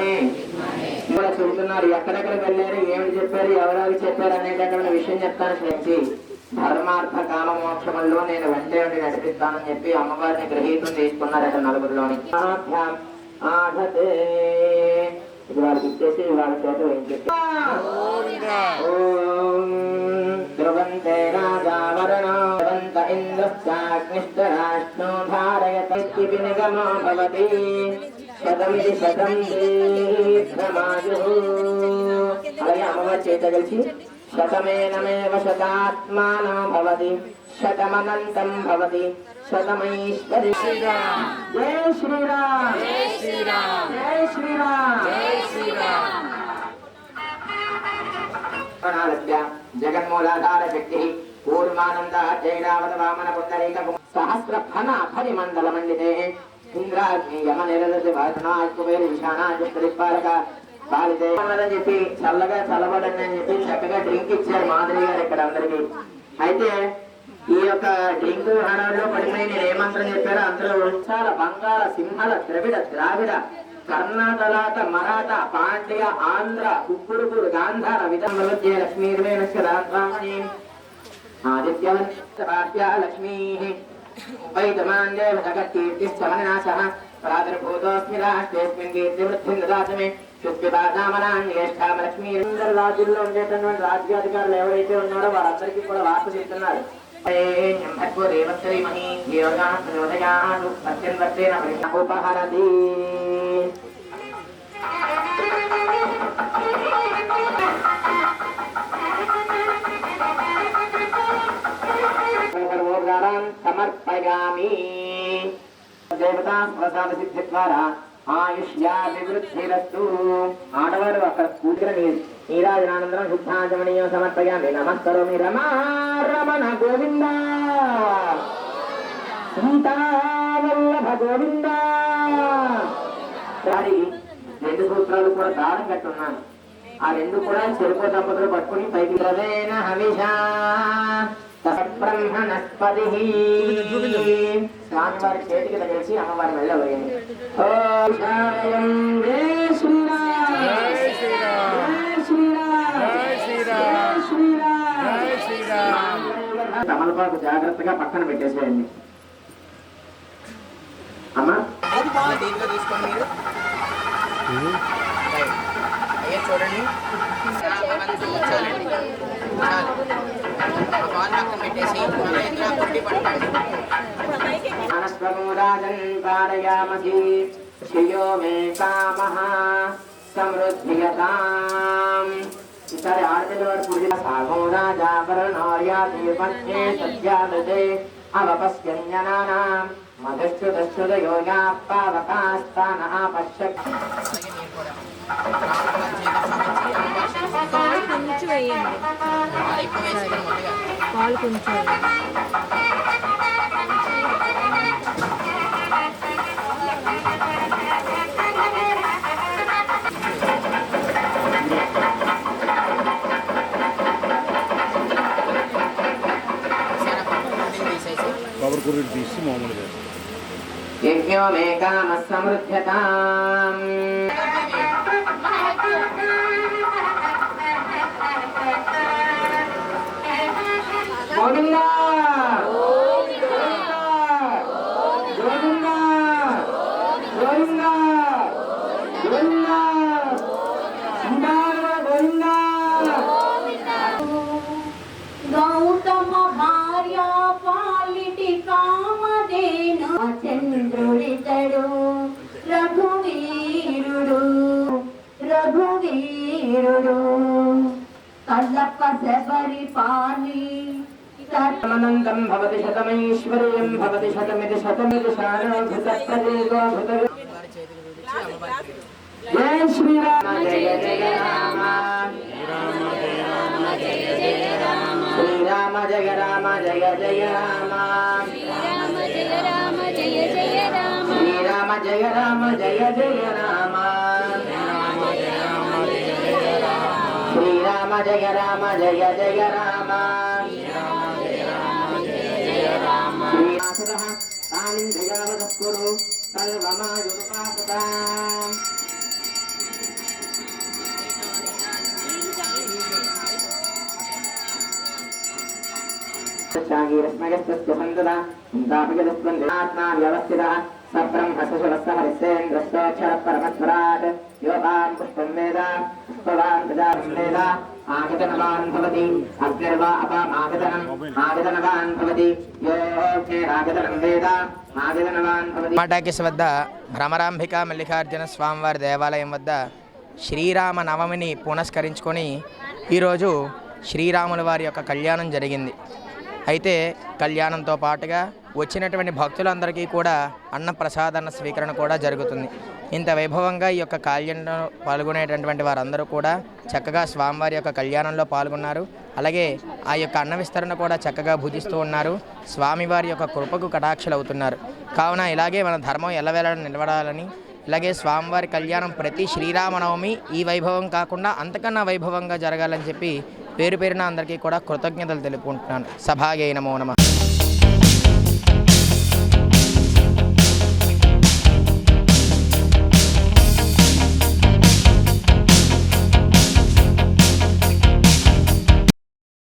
విద్మహే ఇక్కడ చెబుతున్నారు ఎక్కడెక్కడికి వెళ్ళారు ఏమిటి చెప్పారు ఎవరెవరు చెప్పారు అనేటటువంటి విషయం చెప్తాను శ్రేష్ఠి ధర్మార్థ కామ మోక్షముల్లో నేను వెంటే ఉండి నడిపిస్తానని చెప్పి అమ్మవారిని గ్రహీతం తీసుకున్నారు అక్కడ నలుగురిలోని ఇది వాళ్ళకి ఇచ్చేసి వాళ్ళ చేత ధ్రువంతే రాజావరణంత ధ్రువంత ఇంద్రశ్చాగ్నిష్టరాష్ట్రో ధారయతి. వినిగమో భవతి. శతమిది శతం దీర్ఘమాయు అలాగే అమ్మవారి చేత కలిసి శతమేనమేవ శతాత్మానో భవతి శతమనంతం భవతి. శతమైశ్వరి శ్రీరామ్. జై శ్రీరామ్. జై శ్రీరామ్. జై శ్రీరామ్. జై శ్రీరామ్. జగన్మూలాధార శక్తి పూర్వానంద జైరావత వామన పుండరీక సహస్ర ఫన ఫలి మండల మండితే ఇంద్రాగ్ని యమ అని చెప్పి చల్లగా చల్లబడండి అని చెప్పి చక్కగా డ్రింక్ ఇచ్చారు మాధురి గారు ఇక్కడ అందరికి. అయితే ఈ యొక్క డ్రింక్ హడాలో పడిపోయి నేను ఏమంత్రం చెప్పారో అందరూ వృక్షాల బంగాళ సింహల ద్రవిడ ద్రావిడ కర్ణాటలాట మరాఠ పాండ్య ఆంధ్ర కుక్కుడుకుడు గాంధార విధంబలజ్య లక్ష్మీర్వేణస్య రామణి ఆదిత్యవన్ లక్ష్మీ వైదమాన్యేవ జగత్కీర్తిశ్చమననాశः ప్రాదుర్భూతోऽస్మి రాష్ట్రేऽస్మిన్ కీర్తివృద్ధిం దదాతు మే చుష్పిపాదామనాన్యేష్టామలక్ష్మీరందరు రాజుల్లో ఉండేటటువంటి రాజ్యాధికారులు ఎవరైతే ఉన్నారో వారందరికీ కూడా వార్త చెప్తున్నారు. దేవశ్రీమహి సమర్పయామి. దేవతా ప్రసాద సిద్ధి ద్వారా ఆయుష్యాభివృద్ధిరస్తు. ఆడవారు అక్కడ కూతుర నీరాజనానందరం శుద్ధాచమణీయం సమర్పయామి. నమస్కరోమి. రమా రమణ గోవింద. సీతావల్లభ గోవింద. సారి రెండు సూత్రాలు కూడా దారం కట్టున్నాను. ఆ రెండు కూడా చెరుకు దంపతులు పట్టుకుని పైకి రవేణ హవిషా. బ్రహ్మణస్పతి స్వామివారి చేతికి తగిలిసి అమ్మవారి మెల్ల తమలపాకు జాగ్రత్తగా పక్కన పెట్టేసేయండి. అమ్మా. తీసుకోండి మీరు అయ్యే చూడండి. పావకాస్తానః పశ్య అలాగే మీరు కూడా రాముల చేత చూపించి అమ్మవారి చేతికి కొంచెం వేయండి అది ఎక్కువ వేసుకోండి పాలు కొంచెం. ಅವ್ರು ಕುರಿಡ್ ಬೀಸಿ ಮಾಮೂಲಿದೆ ಯಜ್ಞೋ ಮೇ ಕಾಮ ಸಮೃದ್ಧತಾಂ ಗೋವಿಂದ వీరుడు కళ్ళప్ప శబరి పాలి అనంతం భవతి శతమైశ్వర్యం భవతి శతమిది శతమిది శానోభృత ప్రదేగో భృత వారి చేతికి చూపించి అమ్మవారికి జయ శ్రీరామ జయ జయ రామ శ్రీరామ జయ రామ జయ జయ రామ. శ్రీరామ జయ రామ జయ జయ రామ. శ్రీరామ జయ రామ జయ జయ రామ. జయ రామ జయ జయ రామ. తానింద్రియావదస్కుడు సర్వమాయుపాసత ఆత్మా వ్యవస్థిత సబ్రహ్మ సుశవస్థ హరిసేంద్రస్తోక్షర పరమస్వరాట్ సబ్రహ్మసురస్స యోగాన్ పుష్పం వేద పుష్పవాన్ ప్రజాపం వేద ఆగతనవాన్ భవతి అగ్నిర్వా అపామాగతనం ఆగతనవాన్ భవతి యోగేరాగతనం వేద ఆగతనవాన్ వద్ద భ్రమరాంబిక మల్లికార్జున స్వామివారి దేవాలయం వద్ద శ్రీరామ నవమిని పునస్కరించుకొని ఈరోజు శ్రీరాముల వారి యొక్క కళ్యాణం జరిగింది. అయితే కళ్యాణంతో పాటుగా వచ్చినటువంటి భక్తులందరికీ కూడా అన్న ప్రసాదన్న స్వీకరణ కూడా జరుగుతుంది. ఇంత వైభవంగా ఈ యొక్క కళ్యాణంలో పాల్గొనేటటువంటి వారందరూ కూడా చక్కగా స్వామివారి యొక్క కళ్యాణంలో పాల్గొన్నారు. అలాగే ఆ యొక్క అన్న విస్తరణ కూడా చక్కగా భుజిస్తూ ఉన్నారు. స్వామివారి యొక్క కృపకు కటాక్షలు అవుతున్నారు కావున ఇలాగే మన ధర్మం ఎల్లవేళ నిలబడాలని ఇలాగే స్వామివారి కళ్యాణం ప్రతి శ్రీరామనవమి ఈ వైభవం కాకుండా అంతకన్నా వైభవంగా జరగాలని చెప్పి పేరు పేరున అందరికీ కూడా కృతజ్ఞతలు తెలుపుకుంటున్నాను. సభాగే నమో నమ.